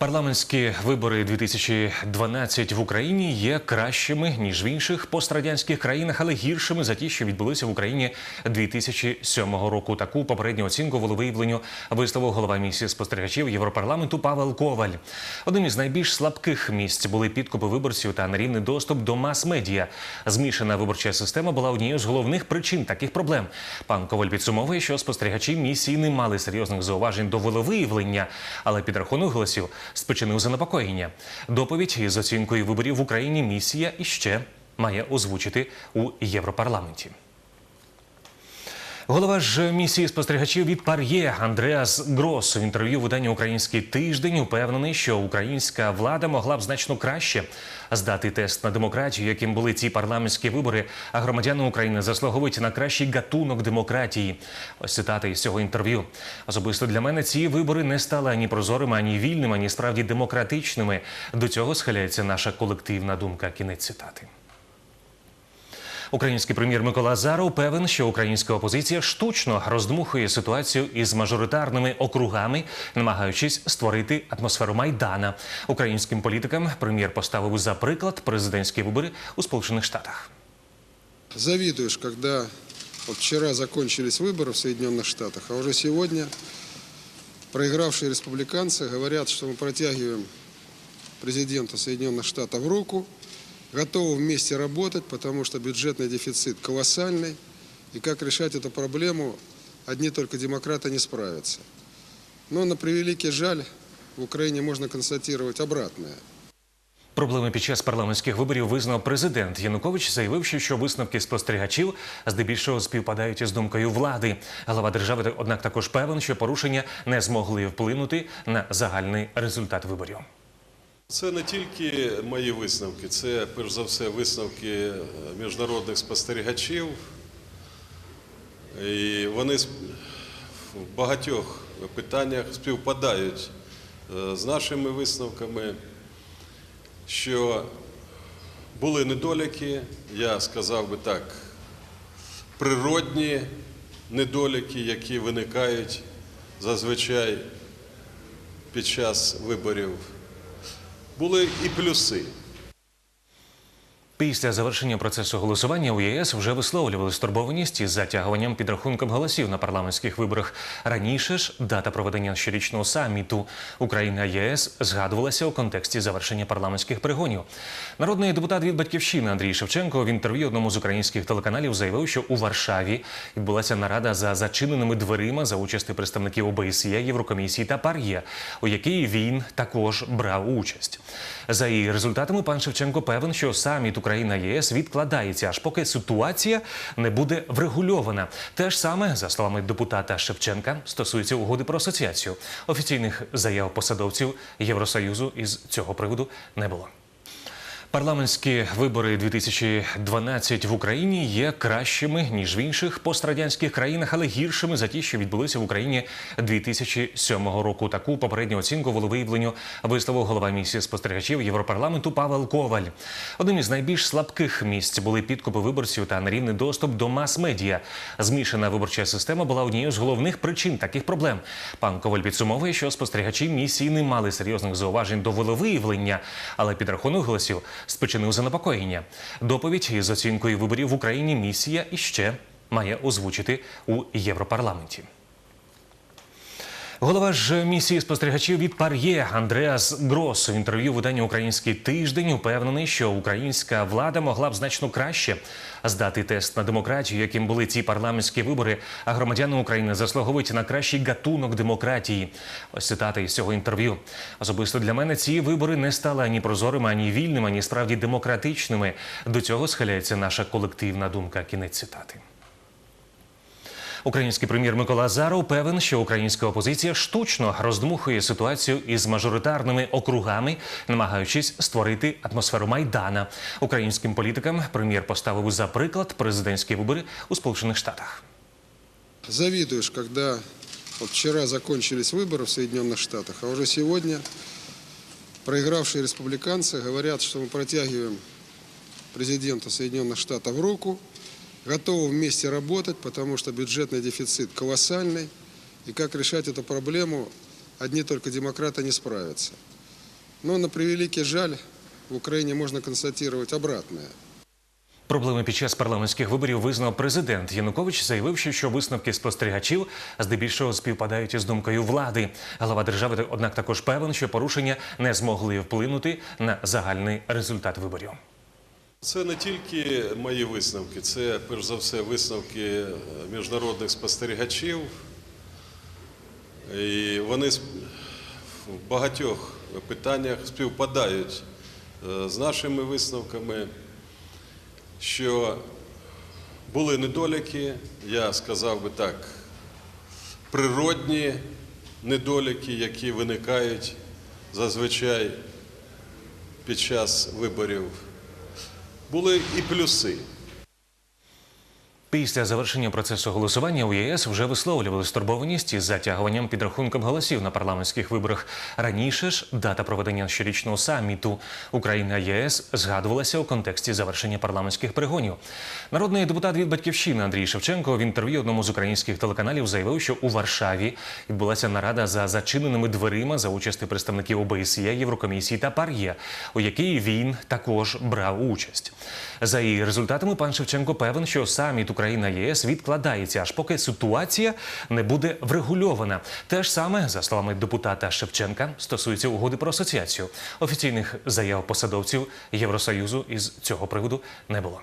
Парламентські вибори 2012 в Україні є кращими ніж в інших пострадянських країнах, але гіршими за ті, що відбулися в Україні 2007 року. Таку попередню оцінку волевиявленню висловив голова місії спостерігачів Європарламенту Павел Коваль. Одним із найбільш слабких місць були підкупи виборців та нерівний доступ до мас-медіа. Змішана виборча система була однією з головних причин таких проблем. Пан Коваль підсумовує, що спостерігачі місії не мали серйозних зауважень до волевиявлення, але підрахунок голосів спричинив занепокоєння. Доповідь із оцінкою виборів в Україні місія іще має озвучити у Європарламенті. Голова ж місії спостерігачів від Пар'є Андреас Грос в інтерв'ю виданню Український тиждень упевнений, що українська влада могла б значно краще здати тест на демократію, яким були ці парламентські вибори. А громадяни України заслуговують на кращий гатунок демократії. Ось цитата із цього інтерв'ю. Особисто для мене ці вибори не стали ані прозорими, ані вільними, ані справді демократичними. До цього схиляється наша колективна думка. Кінець цитати. Український прем'єр Микола Азаров певен, що українська опозиція штучно роздмухує ситуацію із мажоритарними округами, намагаючись створити атмосферу майдана. Українським політикам прем'єр поставив за приклад президентські вибори у Сполучених Штатах. Завидуешь, когда вот вчера закончились выборы в Соединенных Штатах, а уже сегодня проигравшие республиканцы говорят, что мы протягиваем президенту Соединенных Штатов руку, готовы вместе работать, потому что бюджетный дефицит колоссальный, и как решать эту проблему одни только демократы не справятся. Но на превеликий жаль в Украине можно констатировать обратное – Проблеми під час парламентських виборів визнав президент Янукович, заявивши, що висновки спостерігачів здебільшого співпадають із думкою влади. Глава держави, однак, також певен, що порушення не змогли вплинути на загальний результат виборів. Це не тільки мої висновки, це перш за все висновки е, міжнародних спостерігачів. І вони в багатьох питаннях співпадають е, з нашими висновками, що були недоліки, я сказав би так, природні недоліки, які виникають зазвичай під час виборів були і плюси. Після завершення процесу голосування у ЄС вже висловлювали стурбованість із затягуванням підрахунком голосів на парламентських виборах. Раніше ж дата проведення щорічного саміту Україна ЄС згадувалася у контексті завершення парламентських перегонів. Народний депутат від батьківщини Андрій Шевченко в інтерв'ю одному з українських телеканалів заявив, що у Варшаві відбулася нарада за зачиненими дверима за участі представників ОБСЄ, Єврокомісії та ПАР'Є, у якій він також брав участь. За її результатами пан Шевченко певен, що саміт Україна ЄС відкладається, аж поки ситуація не буде врегульована. Те ж саме, за словами депутата Шевченка, стосується угоди про асоціацію. Офіційних заяв посадовців Євросоюзу із цього приводу не було. Парламентські вибори 2012 в Україні є кращими ніж в інших пострадянських країнах, але гіршими за ті, що відбулися в Україні 2007 року. Таку попередню оцінку волевиявленню висловив голова місії спостерігачів Європарламенту Павел Коваль. Одним із найбільш слабких місць були підкупи виборців та нерівний доступ до мас-медіа. Змішана виборча система була однією з головних причин таких проблем. Пан Коваль підсумовує, що спостерігачі місії не мали серйозних зауважень до волевиявлення, але підрахунок голосів спричинив занепокоєння. Доповідь із оцінкою виборів в Україні місія іще має озвучити у Європарламенті. Голова ж місії спостерігачів від Пар'є Андреас Грос в інтерв'ю виданню Український тиждень упевнений, що українська влада могла б значно краще здати тест на демократію, яким були ці парламентські вибори. А громадяни України заслуговують на кращий гатунок демократії. Ось цитата із цього інтерв'ю. Особисто для мене ці вибори не стали ані прозорими, ані вільними, ані справді демократичними. До цього схиляється наша колективна думка. Кінець цитати. Український прем'єр Микола Азаров певен, що українська опозиція штучно роздмухує ситуацію із мажоритарними округами, намагаючись створити атмосферу майдана. Українським політикам прем'єр поставив за приклад президентські вибори у Сполучених Штатах. Завидуешь, когда вот вчера закончились выборы в Соединенных Штатах, а уже сегодня проигравшие республиканцы говорят, что мы протягиваем президенту Соединенных Штатов руку, готовы вместе работать, потому что бюджетный дефицит колоссальный, и как решать эту проблему одни только демократы не справятся. Но на превеликий жаль в Украине можно констатировать обратное. Проблеми під час парламентських виборів визнав президент Янукович, заявивши, що висновки спостерігачів здебільшого співпадають із думкою влади. Глава держави, однак, також певен, що порушення не змогли вплинути на загальний результат виборів. Це не тільки мої висновки, це перш за все висновки е, міжнародних спостерігачів. І вони в багатьох питаннях співпадають е, з нашими висновками, що були недоліки, я сказав би так, природні недоліки, які виникають зазвичай під час виборів. Були і плюси. Після завершення процесу голосування у ЄС вже висловлювали стурбованість із затягуванням підрахунком голосів на парламентських виборах. Раніше ж дата проведення щорічного саміту Україна ЄС згадувалася у контексті завершення парламентських перегонів. Народний депутат від батьківщини Андрій Шевченко в інтерв'ю одному з українських телеканалів заявив, що у Варшаві відбулася нарада за зачиненими дверима за участі представників ОБСЄ, Єврокомісії та ПАРЄ, у якій він також брав участь. За її результатами пан Шевченко певен, що саміт Україна ЄС відкладається, аж поки ситуація не буде врегульована. Те ж саме, за словами депутата Шевченка, стосується угоди про асоціацію. Офіційних заяв посадовців Євросоюзу із цього приводу не було.